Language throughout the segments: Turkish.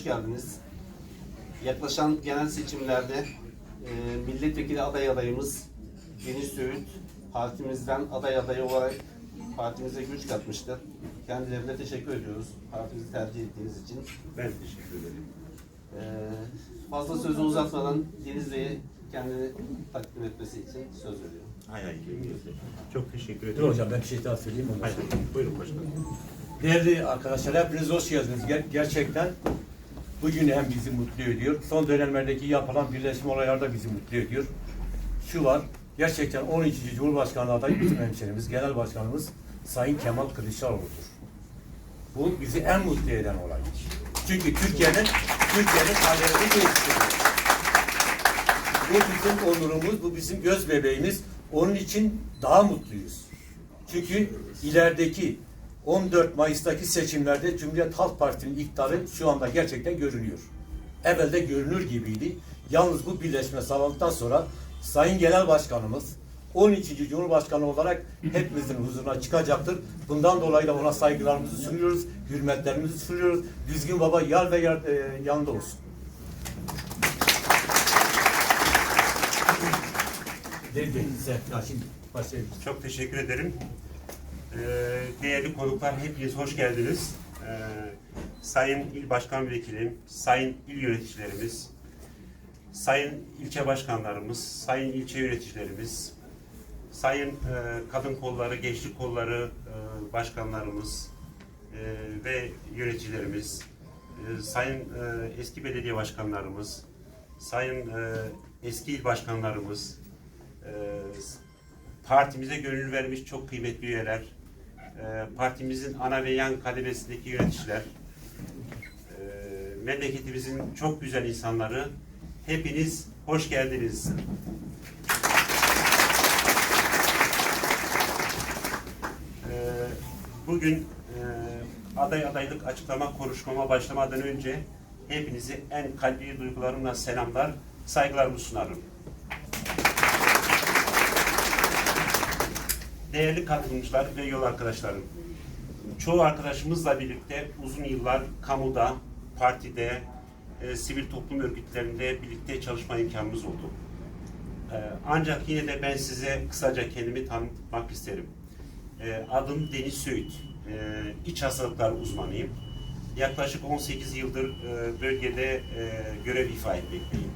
Hoş geldiniz. Yaklaşan genel seçimlerde e, milletvekili aday adayımız Deniz Söğüt partimizden aday adayı olarak partimize güç katmıştır. Kendilerine teşekkür ediyoruz partimizi tercih ettiğiniz için. Ben teşekkür ederim. E, fazla sözü uzatmadan Deniz Bey'i kendini takdim etmesi için söz veriyorum. Hay hay. Çok teşekkür Dur ederim. hocam ben bir şey daha söyleyeyim ondan Hay hay. Buyurun başkanım. Değerli arkadaşlar hepiniz hoş geldiniz. Ger- gerçekten bugün hem bizi mutlu ediyor. Son dönemlerdeki yapılan birleşme olayları da bizi mutlu ediyor. Şu var, gerçekten 12. Cumhurbaşkanı adayı bizim hemşerimiz, genel başkanımız Sayın Kemal Kılıçdaroğlu'dur. Bu bizi en mutlu eden olay. Çünkü Türkiye'nin Türkiye'nin kaderini değiştiriyor. Bu bizim onurumuz, bu bizim göz bebeğimiz. Onun için daha mutluyuz. Çünkü ilerideki 14 Mayıs'taki seçimlerde Cumhuriyet Halk Partisi'nin iktidarı şu anda gerçekten görünüyor. Evvelde görünür gibiydi. Yalnız bu birleşme sağlandıktan sonra Sayın Genel Başkanımız 12. Cumhurbaşkanı olarak hepimizin huzuruna çıkacaktır. Bundan dolayı da ona saygılarımızı sunuyoruz, hürmetlerimizi sunuyoruz. Düzgün Baba yar ve yar, e, yanında olsun. Deli, Serpil şimdi başlayabiliriz. Çok teşekkür ederim. Ee, değerli konuklar hepiniz hoş geldiniz. Ee, sayın İl Başkan Vekilim, Sayın İl Yöneticilerimiz, Sayın ilçe başkanlarımız, Sayın ilçe yöneticilerimiz, Sayın e, kadın kolları, gençlik kolları e, başkanlarımız e, ve yöneticilerimiz, Sayın eski belediye başkanlarımız, Sayın eski il başkanlarımız, partimize gönül vermiş çok kıymetli üyeler, partimizin ana ve yan kademesindeki yöneticiler, e, memleketimizin çok güzel insanları, hepiniz hoş geldiniz. E, bugün aday adaylık açıklama konuşmama başlamadan önce hepinizi en kalbi duygularımla selamlar, saygılarımı sunarım. Değerli katılımcılar ve yol arkadaşlarım. Çoğu arkadaşımızla birlikte uzun yıllar kamuda, partide, e, sivil toplum örgütlerinde birlikte çalışma imkanımız oldu. E, ancak yine de ben size kısaca kendimi tanıtmak isterim. E, adım Deniz Söğüt. E, iç hastalıklar uzmanıyım. Yaklaşık 18 yıldır e, bölgede e, görev ifa etmekteyim.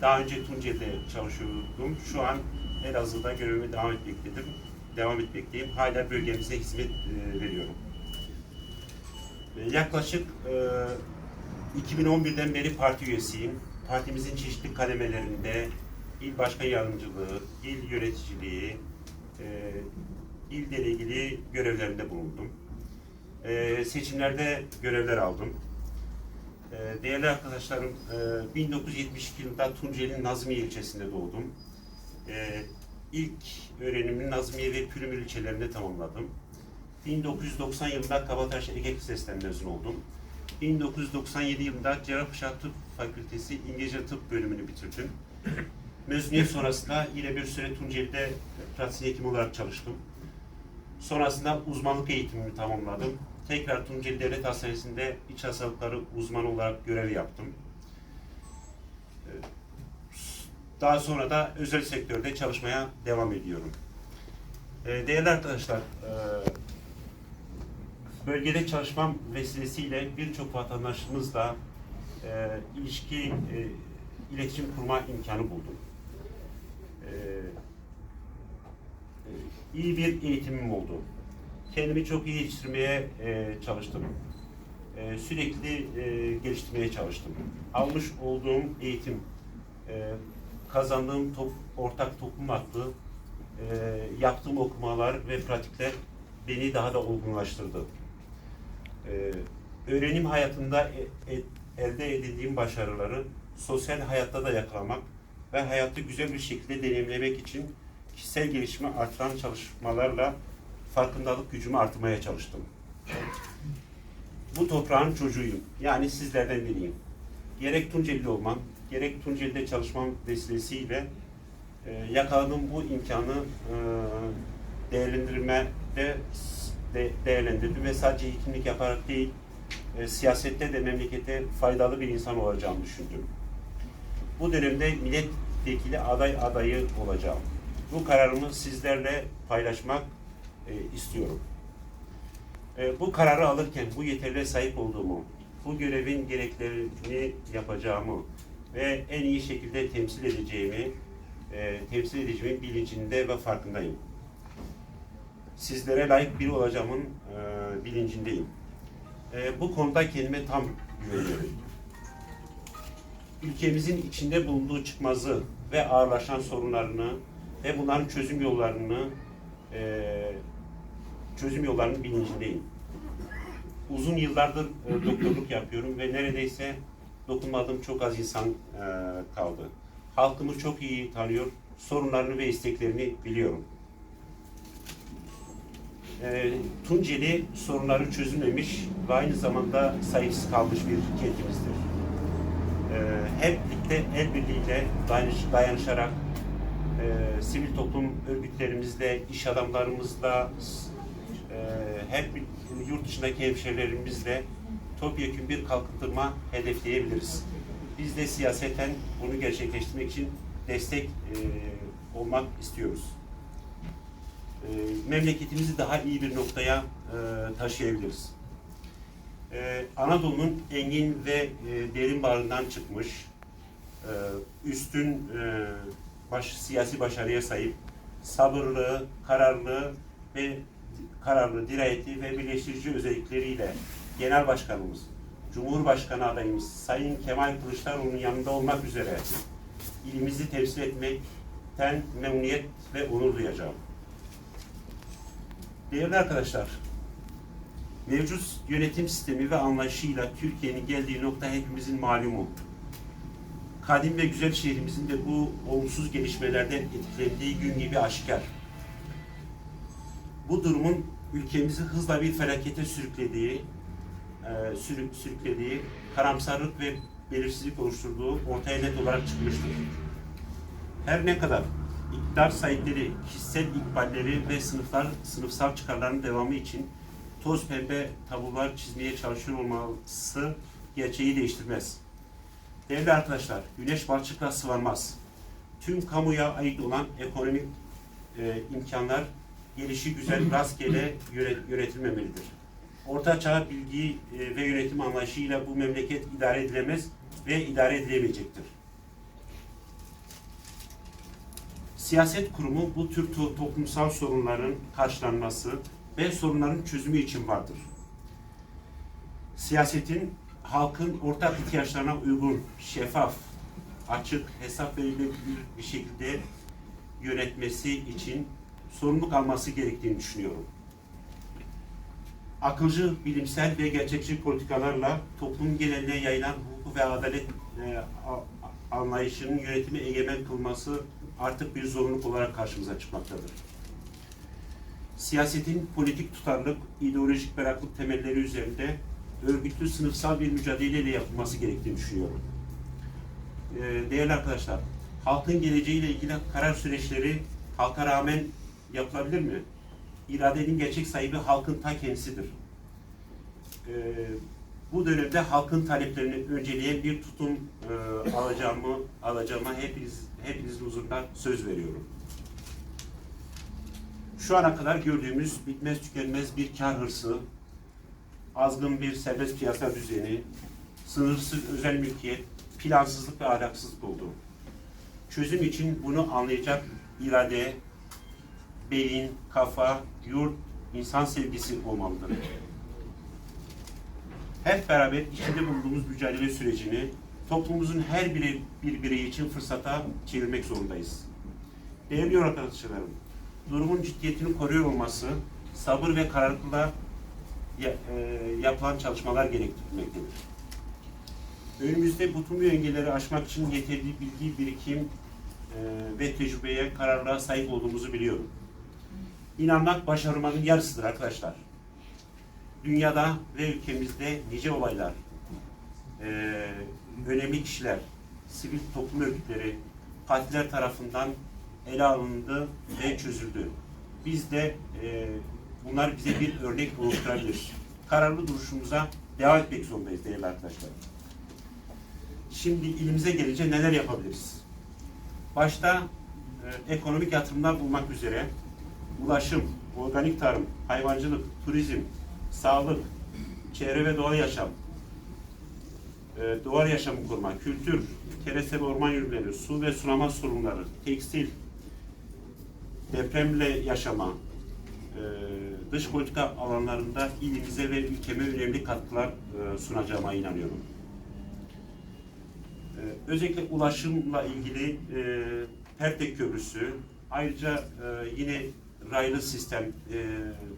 Daha önce Tunceli'de çalışıyordum. Şu an Elazığ'da görevime devam etmektedir. Devam etmekteyim. Hala bölgemize hizmet e, veriyorum. E, yaklaşık e, 2011'den beri parti üyesiyim. Partimizin çeşitli kademelerinde il başkan yardımcılığı, il yöneticiliği, e, il delegili görevlerinde bulundum. E, seçimlerde görevler aldım. E, değerli arkadaşlarım, e, 1972 yılında Tunceli'nin Nazmiye ilçesinde doğdum. E, ilk öğrenimimi Nazmiye ve Pürümür ilçelerinde tamamladım. 1990 yılında Kabataş Ege Lisesi'nden mezun oldum. 1997 yılında Cerrahpaşa Tıp Fakültesi İngilizce Tıp bölümünü bitirdim. Mezuniyet sonrasında yine bir süre Tunceli'de pratik hekim olarak çalıştım. Sonrasında uzmanlık eğitimimi tamamladım. Tekrar Tunceli Devlet Hastanesi'nde iç hastalıkları uzmanı olarak görev yaptım. Daha sonra da özel sektörde çalışmaya devam ediyorum. Ee, Değerli arkadaşlar, e, bölgede çalışmam vesilesiyle birçok vatandaşımızla e, ilişki, e, iletişim kurma imkanı buldum. E, iyi bir eğitimim oldu. Kendimi çok iyi yetiştirmeye çalıştım. Sürekli geliştirmeye çalıştım. Almış olduğum eğitim, kazandığım top, ortak toplum aklı, e, yaptığım okumalar ve pratikler beni daha da olgunlaştırdı. E, öğrenim hayatında e- e- elde edildiğim başarıları sosyal hayatta da yakalamak ve hayatı güzel bir şekilde deneyimlemek için kişisel gelişimi artıran çalışmalarla farkındalık gücümü artırmaya çalıştım. Bu toprağın çocuğuyum. Yani sizlerden biriyim. Gerek Tunceli'de olmam, gerek Tunceli'de çalışmam vesilesiyle e, yakaladığım bu imkanı e, değerlendirme de, de değerlendirdim ve sadece hekimlik yaparak değil, e, siyasette de memlekete faydalı bir insan olacağımı düşündüm. Bu dönemde milletvekili aday adayı olacağım. Bu kararımı sizlerle paylaşmak e, istiyorum. E, bu kararı alırken bu yeterliğe sahip olduğumu, bu görevin gereklerini yapacağımı ve en iyi şekilde temsil edeceğimi, e, temsil edeceğimin bilincinde ve farkındayım. Sizlere layık biri olacağımın e, bilincindeyim. E, bu konuda kendime tam güveniyorum. Ülkemizin içinde bulunduğu çıkmazı ve ağırlaşan sorunlarını ve bunların çözüm yollarını e, çözüm yollarının bilincindeyim. Uzun yıllardır e, doktorluk yapıyorum ve neredeyse dokunmadığım çok az insan e, kaldı. Halkımı çok iyi tanıyor, sorunlarını ve isteklerini biliyorum. E, Tunceli sorunları çözülmemiş ve aynı zamanda sahipsiz kalmış bir kentimizdir. E, hep birlikte el birliğiyle dayanış, dayanışarak e, sivil toplum örgütlerimizle, iş adamlarımızla, e, hep yurt dışındaki hemşehrilerimizle topyekun bir kalkındırma hedefleyebiliriz. Biz de siyaseten bunu gerçekleştirmek için destek e, olmak istiyoruz. E, memleketimizi daha iyi bir noktaya e, taşıyabiliriz. E, Anadolu'nun engin ve e, derin bağrından çıkmış, e, üstün e, baş, siyasi başarıya sahip, sabırlı, kararlı ve kararlı, dirayetli ve birleştirici özellikleriyle Genel Başkanımız, Cumhurbaşkanı adayımız Sayın Kemal Kılıçdaroğlu'nun yanında olmak üzere ilimizi temsil etmekten memnuniyet ve onur duyacağım. Değerli arkadaşlar, mevcut yönetim sistemi ve anlayışıyla Türkiye'nin geldiği nokta hepimizin malumu. Kadim ve güzel şehrimizin de bu olumsuz gelişmelerden etkilendiği gün gibi aşikar. Bu durumun ülkemizi hızla bir felakete sürüklediği, e, sürük, sürüklediği, karamsarlık ve belirsizlik oluşturduğu ortaya net olarak çıkmıştır. Her ne kadar iktidar sahipleri kişisel ikballeri ve sınıflar sınıfsal çıkarların devamı için toz pembe tablolar çizmeye çalışıyor olması gerçeği değiştirmez. Değerli arkadaşlar, güneş balçıkla sıvanmaz. Tüm kamuya ait olan ekonomik e, imkanlar gelişi güzel rastgele yönet- yönetilmemelidir. Orta çağ bilgi e, ve yönetim anlayışıyla bu memleket idare edilemez ve idare edilemeyecektir. Siyaset kurumu bu tür to- toplumsal sorunların karşılanması ve sorunların çözümü için vardır. Siyasetin halkın ortak ihtiyaçlarına uygun, şeffaf, açık, hesap verilebilir bir şekilde yönetmesi için sorumluluk alması gerektiğini düşünüyorum. Akılcı, bilimsel ve gerçekçi politikalarla toplum geneline yayılan hukuk ve adalet e, anlayışının yönetimi egemen kılması artık bir zorunluluk olarak karşımıza çıkmaktadır. Siyasetin politik tutarlılık, ideolojik meraklık temelleri üzerinde örgütlü sınıfsal bir mücadeleyle yapılması gerektiğini düşünüyorum. Ee, değerli arkadaşlar, halkın geleceğiyle ilgili karar süreçleri halka rağmen yapılabilir mi? İradenin gerçek sahibi halkın ta kendisidir. Ee, bu dönemde halkın taleplerini önceleyen bir tutum e, alacağımı alacağıma hepiniz hepinizin huzurunda söz veriyorum. Şu ana kadar gördüğümüz bitmez tükenmez bir kar hırsı, azgın bir serbest piyasa düzeni, sınırsız özel mülkiyet, plansızlık ve ahlaksızlık oldu. Çözüm için bunu anlayacak irade, beyin, kafa, yurt, insan sevgisi olmalıdır. Hep beraber içinde bulunduğumuz mücadele sürecini toplumumuzun her biri, bir bireyi için fırsata çevirmek zorundayız. Değerli arkadaşlarım, durumun ciddiyetini koruyor olması, sabır ve kararlılıkla e, yapılan çalışmalar gerektirmektedir. Önümüzde bu tüm engelleri aşmak için yeterli bilgi, birikim e, ve tecrübeye, kararlılığa sahip olduğumuzu biliyorum. İnanmak başarmanın yarısıdır arkadaşlar. Dünyada ve ülkemizde nice olaylar, e, önemli kişiler, sivil toplum örgütleri, partiler tarafından ele alındı ve çözüldü. Biz de e, bunlar bize bir örnek oluşturabilir. Kararlı duruşumuza devam etmek zorundayız değerli arkadaşlar. Şimdi ilimize gelince neler yapabiliriz? Başta e, ekonomik yatırımlar bulmak üzere ulaşım, organik tarım, hayvancılık, turizm, sağlık, çevre ve doğal yaşam, e, doğal yaşamı koruma, kültür, kereste ve orman ürünleri, su ve sulama sorunları, tekstil, depremle yaşama, e, dış politika alanlarında ilimize ve ülkeme önemli katkılar e, sunacağıma inanıyorum. E, özellikle ulaşımla ilgili e, Pertek Köprüsü, ayrıca e, yine raylı sistem e,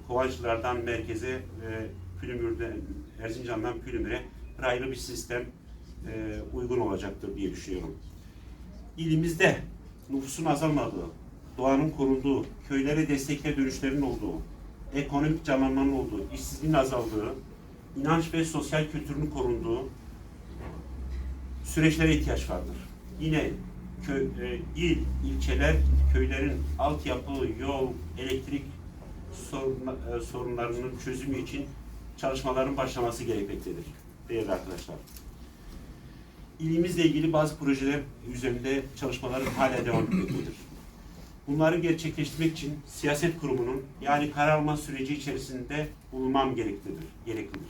Kovancılardan merkeze e, Pülümür'den, Erzincan'dan Pülümür'e raylı bir sistem e, uygun olacaktır diye düşünüyorum. İlimizde nüfusun azalmadığı, doğanın korunduğu, köylere destekle dönüşlerin olduğu, ekonomik canlanmanın olduğu, işsizliğin azaldığı, inanç ve sosyal kültürün korunduğu süreçlere ihtiyaç vardır. Yine köy, e, il, ilçeler, köylerin altyapı, yol, elektrik sorunla- e, sorunlarının çözümü için çalışmaların başlaması gerekmektedir değerli arkadaşlar. İlimizle ilgili bazı projeler üzerinde çalışmaların hala devam etmektedir. Bunları gerçekleştirmek için siyaset kurumunun yani karar alma süreci içerisinde bulunmam gereklidir. gereklidir.